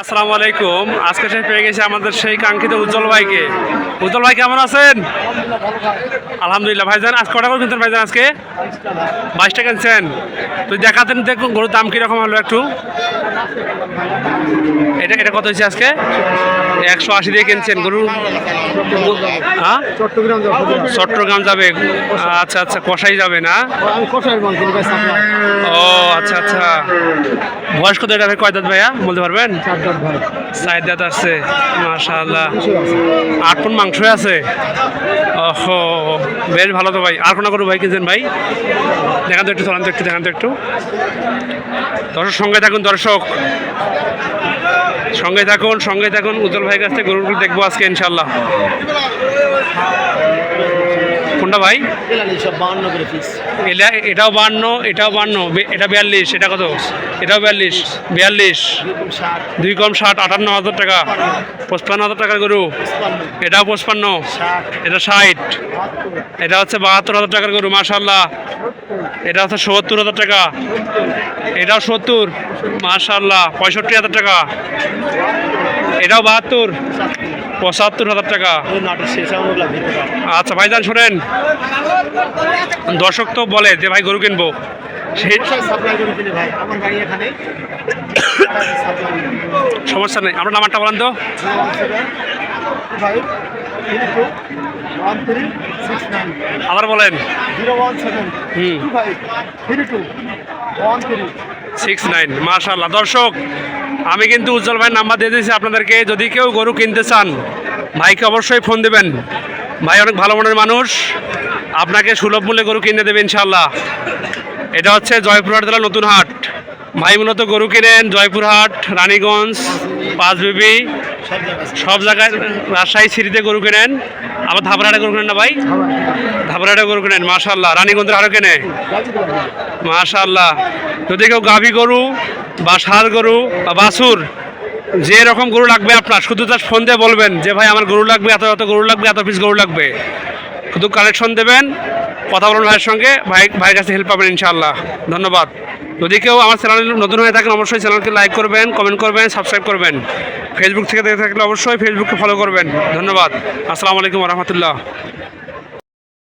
আসসালামু আলাইকুম। আজকে সে পেয়ে গেছে আমাদের সেই কাঙ্ক্ষিত উজ্জ্বল ভাইকে। উজ্জ্বল ভাই, কেমন আছেন? আলহামদুলিল্লাহ, ভাইজান আজ কটা করে কিনতেন ভাইজান আজকে? বাইশটা কিনছেন। তুই দেখাতেন দেখুন, গরুর দাম কীরকম হলো একটু। এটা এটা কত হয়েছে আজকে? একশো আশি দিয়ে কিনছেন গরু হ্যাঁ? চট্টগ্রাম চট্টগ্রাম যাবে। আচ্ছা আচ্ছা কষাই যাবে না? ও আচ্ছা আচ্ছা। বয়স কত এটা কয় দাঁত ভাইয়া? বলতে পারবেন? চার দাঁত আছে আট পন মাংস আছে? ওহো বেশ ভালো তো ভাই। আর কোনো করু ভাই কিনছেন ভাই? দেখান তো একটু চলান তো একটু দেখান তো একটু। দর্শক সঙ্গে থাকুন দর্শক। সঙ্গে থাকুন সঙ্গে থাকুন। উজ্জ্বল ভাইয়ের কাছ থেকে গরুগুলো দেখব আজকে ইনশাল্লাহ কোনটা ভাই? এটা এটাও বান্ন এটাও বান্ন এটা বিয়াল্লিশ এটা কত? এটাও বিয়াল্লিশ বিয়াল্লিশ। দুই কম ষাট। আটান্ন হাজার টাকা। পঁচপান্ন হাজার টাকার গরু। এটাও পঁচপান্ন। এটা ষাট। এটা হচ্ছে বাহাত্তর হাজার টাকার গরু মাশাল্লাহ এটা হচ্ছে সত্তর হাজার টাকা। এটাও সত্তর মাশাল্লাহ পঁয়ষট্টি হাজার টাকা। এটাও বাহাত্তর, পঁচাত্তর হাজার টাকা। আচ্ছা ভাইজান শোনেন। দর্শক তো বলে যে ভাই গরু কিনবো। সমস্যা নেই, আপনার নাম্বারটা বলেন তো। Five three two one three six nine আবার বলেন। Zero one seven two five three two one three six nine মার্শাল্লাহ দর্শক আমি কিন্তু উজ্জ্বল ভাইয়ের নাম্বার দিয়ে দিয়েছি আপনাদেরকে। যদি কেউ গরু কিনতে চান ভাইকে অবশ্যই ফোন দেবেন। ভাই অনেক ভালো মনের মানুষ। আপনাকে সুলভ মূল্যে গরু কিনে দেবে ইনশাল্লাহ এটা হচ্ছে জয়পুরহাট জেলার নতুন হাট। ভাই মূলত গরু কিনেন জয়পুরহাট রানীগঞ্জ পাঁচবিবি। সব জায়গায় রাজশাহী সিটিতে গরু কেনেন, আবার ধাবরাহাটে গরু কেনেন না ভাই? ধাবরাহাটে গরু কেনেন মার্শাল্লাহ রানীগঞ্জের হাটও কেনে? মাশাল্লাহ যদি কেউ গাভী গরু বা ষাঁড় গরু বা বাছুর, যে রকম গরু লাগবে আপনার, শুধু তার ফোন দিয়ে বলবেন যে, ভাই, আমার গরু লাগবে, এত এত গরু লাগবে, এত পিস গরু লাগবে। শুধু কালেকশন দেবেন, কথা বলুন ভাইয়ের সঙ্গে, ভাই, ভাইয়ের কাছে হেল্প পাবেন ইনশাআল্লাহ। ধন্যবাদ। যদি কেউ আমার চ্যানেল নতুন হয়ে থাকেন, অবশ্যই চ্যানেলকে লাইক করবেন কমেন্ট করবেন সাবস্ক্রাইব করবেন। ফেসবুক থেকে দেখে থাকলে অবশ্যই ফেসবুককে ফলো করবেন। ধন্যবাদ। আসসালামু আলাইকুম রহমতুল্লাহ।